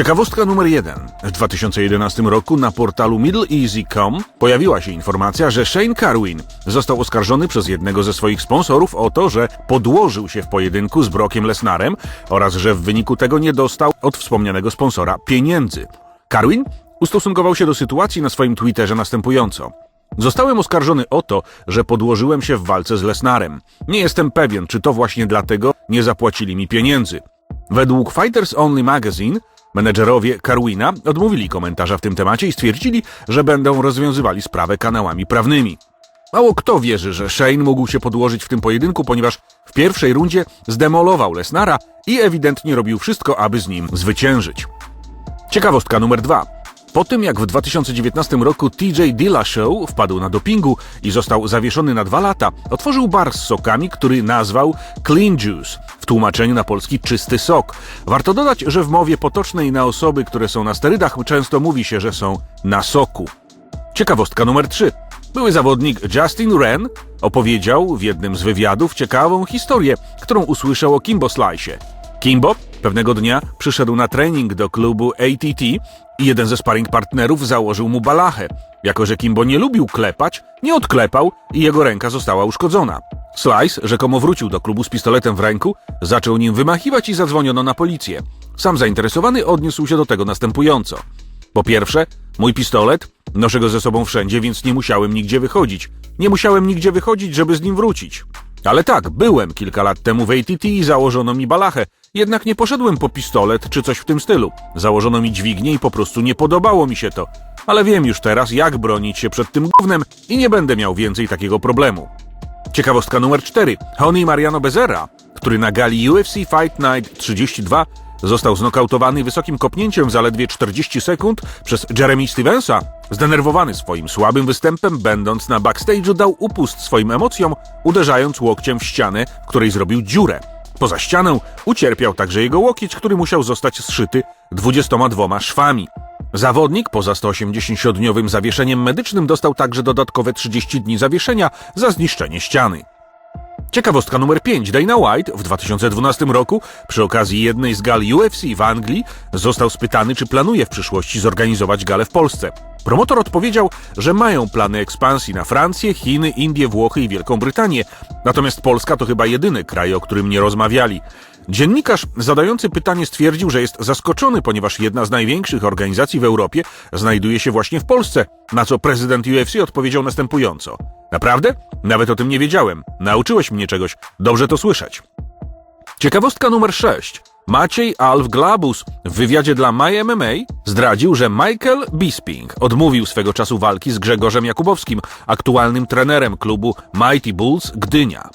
Ciekawostka numer jeden. W 2011 roku na portalu MiddleEasy.com pojawiła się informacja, że Shane Carwin został oskarżony przez jednego ze swoich sponsorów o to, że podłożył się w pojedynku z Brockiem Lesnarem oraz że w wyniku tego nie dostał od wspomnianego sponsora pieniędzy. Carwin ustosunkował się do sytuacji na swoim Twitterze następująco. Zostałem oskarżony o to, że podłożyłem się w walce z Lesnarem. Nie jestem pewien, czy to właśnie dlatego nie zapłacili mi pieniędzy. Według Fighters Only Magazine menedżerowie Carwina odmówili komentarza w tym temacie i stwierdzili, że będą rozwiązywali sprawę kanałami prawnymi. Mało kto wierzy, że Shane mógł się podłożyć w tym pojedynku, ponieważ w pierwszej rundzie zdemolował Lesnara i ewidentnie robił wszystko, aby z nim zwyciężyć. Ciekawostka numer dwa. Po tym jak w 2019 roku TJ Dillashaw wpadł na dopingu i został zawieszony na dwa lata, otworzył bar z sokami, który nazwał Clean Juice, w tłumaczeniu na polski czysty sok. Warto dodać, że w mowie potocznej na osoby, które są na sterydach, często mówi się, że są na soku. Ciekawostka numer 3. Były zawodnik Justin Wren opowiedział w jednym z wywiadów ciekawą historię, którą usłyszał o Kimbo Slice. Kimbo pewnego dnia przyszedł na trening do klubu ATT jeden ze sparring partnerów założył mu balachę. Jako, że Kimbo nie lubił klepać, nie odklepał i jego ręka została uszkodzona. Slice rzekomo wrócił do klubu z pistoletem w ręku, zaczął nim wymachiwać i zadzwoniono na policję. Sam zainteresowany odniósł się do tego następująco. Po pierwsze, mój pistolet, noszę go ze sobą wszędzie, więc nie musiałem nigdzie wychodzić. Nie musiałem nigdzie wychodzić, żeby z nim wrócić. Ale tak, byłem kilka lat temu w ATT i założono mi balachę, jednak nie poszedłem po pistolet czy coś w tym stylu. Założono mi dźwignię i po prostu nie podobało mi się to. Ale wiem już teraz, jak bronić się przed tym gównem i nie będę miał więcej takiego problemu. Ciekawostka numer 4. Honey Mariano Bezerra, który na gali UFC Fight Night 32 został znokautowany wysokim kopnięciem zaledwie 40 sekund przez Jeremy Stevensa, zdenerwowany swoim słabym występem, będąc na backstage'u, dał upust swoim emocjom, uderzając łokciem w ścianę, w której zrobił dziurę. Poza ścianę ucierpiał także jego łokieć, który musiał zostać zszyty 22 szwami. Zawodnik poza 180-dniowym zawieszeniem medycznym dostał także dodatkowe 30 dni zawieszenia za zniszczenie ściany. Ciekawostka numer 5. Dana White w 2012 roku przy okazji jednej z gal UFC w Anglii został spytany, czy planuje w przyszłości zorganizować galę w Polsce. Promotor odpowiedział, że mają plany ekspansji na Francję, Chiny, Indie, Włochy i Wielką Brytanię. Natomiast Polska to chyba jedyny kraj, o którym nie rozmawiali. Dziennikarz zadający pytanie stwierdził, że jest zaskoczony, ponieważ jedna z największych organizacji w Europie znajduje się właśnie w Polsce, na co prezydent UFC odpowiedział następująco. Naprawdę? Nawet o tym nie wiedziałem. Nauczyłeś mnie czegoś. Dobrze to słyszeć. Ciekawostka numer 6. Maciej Alf Glabus w wywiadzie dla MyMMA zdradził, że Michael Bisping odmówił swego czasu walki z Grzegorzem Jakubowskim, aktualnym trenerem klubu Mighty Bulls Gdynia.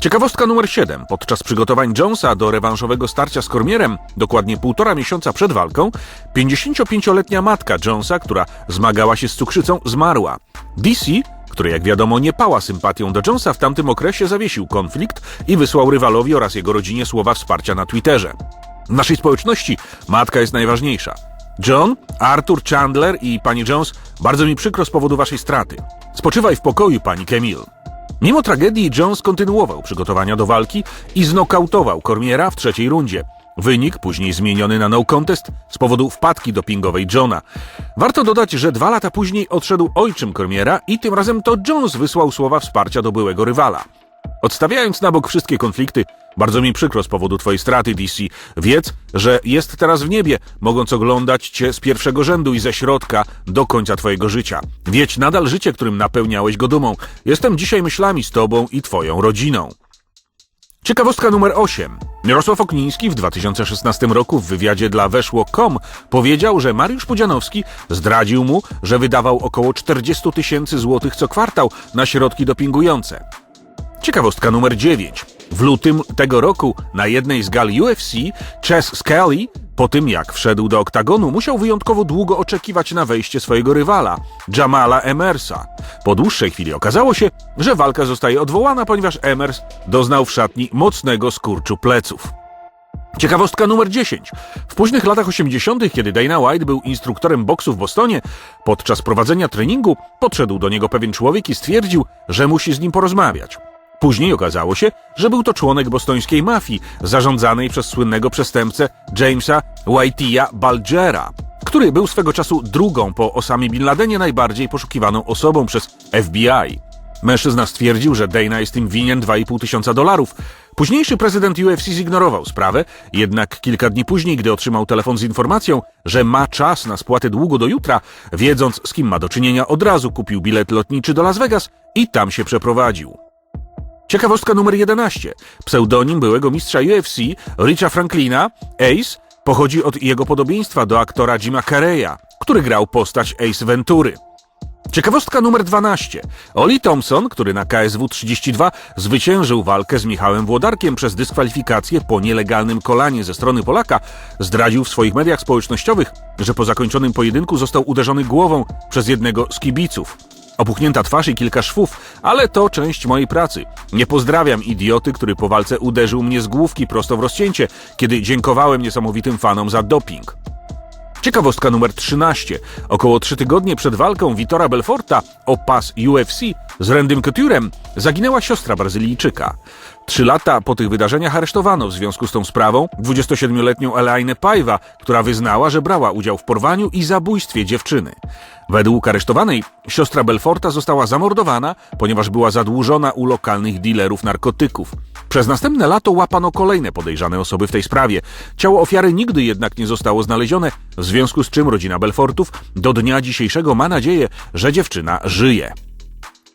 Ciekawostka numer 7. Podczas przygotowań Jonesa do rewanżowego starcia z Kormierem, dokładnie półtora miesiąca przed walką, 55-letnia matka Jonesa, która zmagała się z cukrzycą, zmarła. DC, który jak wiadomo nie pała sympatią do Jonesa, w tamtym okresie zawiesił konflikt i wysłał rywalowi oraz jego rodzinie słowa wsparcia na Twitterze. W naszej społeczności matka jest najważniejsza. John, Arthur, Chandler i pani Jones, bardzo mi przykro z powodu waszej straty. Spoczywaj w pokoju, pani Camille. Mimo tragedii Jones kontynuował przygotowania do walki i znokautował Cormiera w trzeciej rundzie. Wynik później zmieniony na no contest z powodu wpadki dopingowej Johna. Warto dodać, że dwa lata później odszedł ojczym Cormiera i tym razem to Jones wysłał słowa wsparcia do byłego rywala. Odstawiając na bok wszystkie konflikty, bardzo mi przykro z powodu twojej straty, DC. Wiedz, że jest teraz w niebie, mogąc oglądać cię z pierwszego rzędu i ze środka do końca twojego życia. Wiedź nadal życie, którym napełniałeś go dumą. Jestem dzisiaj myślami z tobą i twoją rodziną. Ciekawostka numer 8. Mirosław Okniński w 2016 roku w wywiadzie dla Weszło.com powiedział, że Mariusz Pudzianowski zdradził mu, że wydawał około 40 tysięcy złotych co kwartał na środki dopingujące. Ciekawostka numer 9. W lutym tego roku na jednej z gal UFC Chess Skelly po tym jak wszedł do oktagonu musiał wyjątkowo długo oczekiwać na wejście swojego rywala, Jamala Emersa. Po dłuższej chwili okazało się, że walka zostaje odwołana, ponieważ Emers doznał w szatni mocnego skurczu pleców. Ciekawostka numer 10. W późnych latach 80., kiedy Dana White był instruktorem boksu w Bostonie, podczas prowadzenia treningu podszedł do niego pewien człowiek i stwierdził, że musi z nim porozmawiać. Później okazało się, że był to członek bostońskiej mafii, zarządzanej przez słynnego przestępcę Jamesa Whiteya Balgera, który był swego czasu drugą po Osamie Bin Ladenie najbardziej poszukiwaną osobą przez FBI. Mężczyzna stwierdził, że Dana jest im winien 2,5 tysiąca dolarów. Późniejszy prezydent UFC zignorował sprawę, jednak kilka dni później, gdy otrzymał telefon z informacją, że ma czas na spłatę długu do jutra, wiedząc z kim ma do czynienia, od razu kupił bilet lotniczy do Las Vegas i tam się przeprowadził. Ciekawostka numer 11. Pseudonim byłego mistrza UFC, Richa Franklina, Ace, pochodzi od jego podobieństwa do aktora Jima Carreya, który grał postać Ace Ventury. Ciekawostka numer 12. Oli Thompson, który na KSW 32 zwyciężył walkę z Michałem Włodarkiem przez dyskwalifikację po nielegalnym kolanie ze strony Polaka, zdradził w swoich mediach społecznościowych, że po zakończonym pojedynku został uderzony głową przez jednego z kibiców. Opuchnięta twarz i kilka szwów, ale to część mojej pracy. Nie pozdrawiam idioty, który po walce uderzył mnie z główki prosto w rozcięcie, kiedy dziękowałem niesamowitym fanom za doping. Ciekawostka numer 13. Około trzy tygodnie przed walką Vitora Belforta o pas UFC z Randym Couturem zaginęła siostra Brazylijczyka. Trzy lata po tych wydarzeniach aresztowano w związku z tą sprawą 27-letnią Elaine Paiva, która wyznała, że brała udział w porwaniu i zabójstwie dziewczyny. Według aresztowanej siostra Belforta została zamordowana, ponieważ była zadłużona u lokalnych dealerów narkotyków. Przez następne lato łapano kolejne podejrzane osoby w tej sprawie. Ciało ofiary nigdy jednak nie zostało znalezione, w związku z czym rodzina Belfortów do dnia dzisiejszego ma nadzieję, że dziewczyna żyje.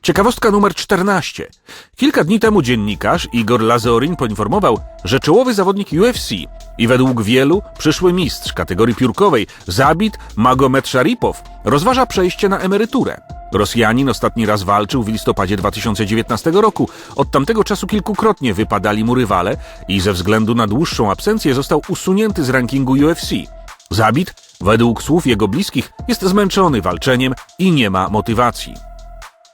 Ciekawostka numer 14. Kilka dni temu dziennikarz Igor Lazorin poinformował, że czołowy zawodnik UFC i według wielu przyszły mistrz kategorii piórkowej Zabit Magomed Sharipow rozważa przejście na emeryturę. Rosjanin ostatni raz walczył w listopadzie 2019 roku. Od tamtego czasu kilkukrotnie wypadali mu rywale i ze względu na dłuższą absencję został usunięty z rankingu UFC. Zabit, według słów jego bliskich, jest zmęczony walczeniem i nie ma motywacji.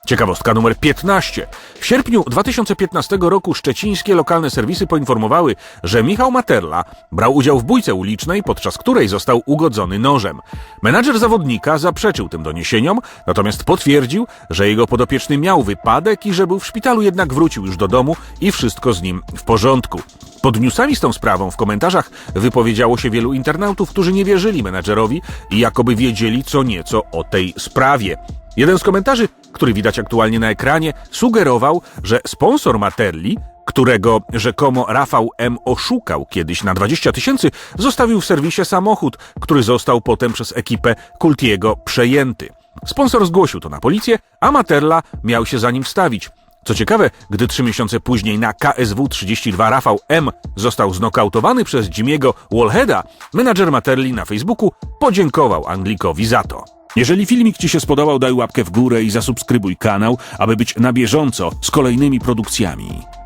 Ciekawostka numer 15. W sierpniu 2015 roku szczecińskie lokalne serwisy poinformowały, że Michał Materla brał udział w bójce ulicznej, podczas której został ugodzony nożem. Menadżer zawodnika zaprzeczył tym doniesieniom, natomiast potwierdził, że jego podopieczny miał wypadek i że był w szpitalu, jednak wrócił już do domu i wszystko z nim w porządku. Pod newsami z tą sprawą w komentarzach wypowiedziało się wielu internautów, którzy nie wierzyli menadżerowi i jakoby wiedzieli co nieco o tej sprawie. Jeden z komentarzy, który widać aktualnie na ekranie, sugerował, że sponsor Materli, którego rzekomo Rafał M. oszukał kiedyś na 20 tysięcy, zostawił w serwisie samochód, który został potem przez ekipę Kultiego przejęty. Sponsor zgłosił to na policję, a Materla miał się za nim wstawić. Co ciekawe, gdy trzy miesiące później na KSW 32 Rafał M. został znokautowany przez Jimiego Wallheada, menadżer Materli na Facebooku podziękował Anglikowi za to. Jeżeli filmik Ci się spodobał, daj łapkę w górę i zasubskrybuj kanał, aby być na bieżąco z kolejnymi produkcjami.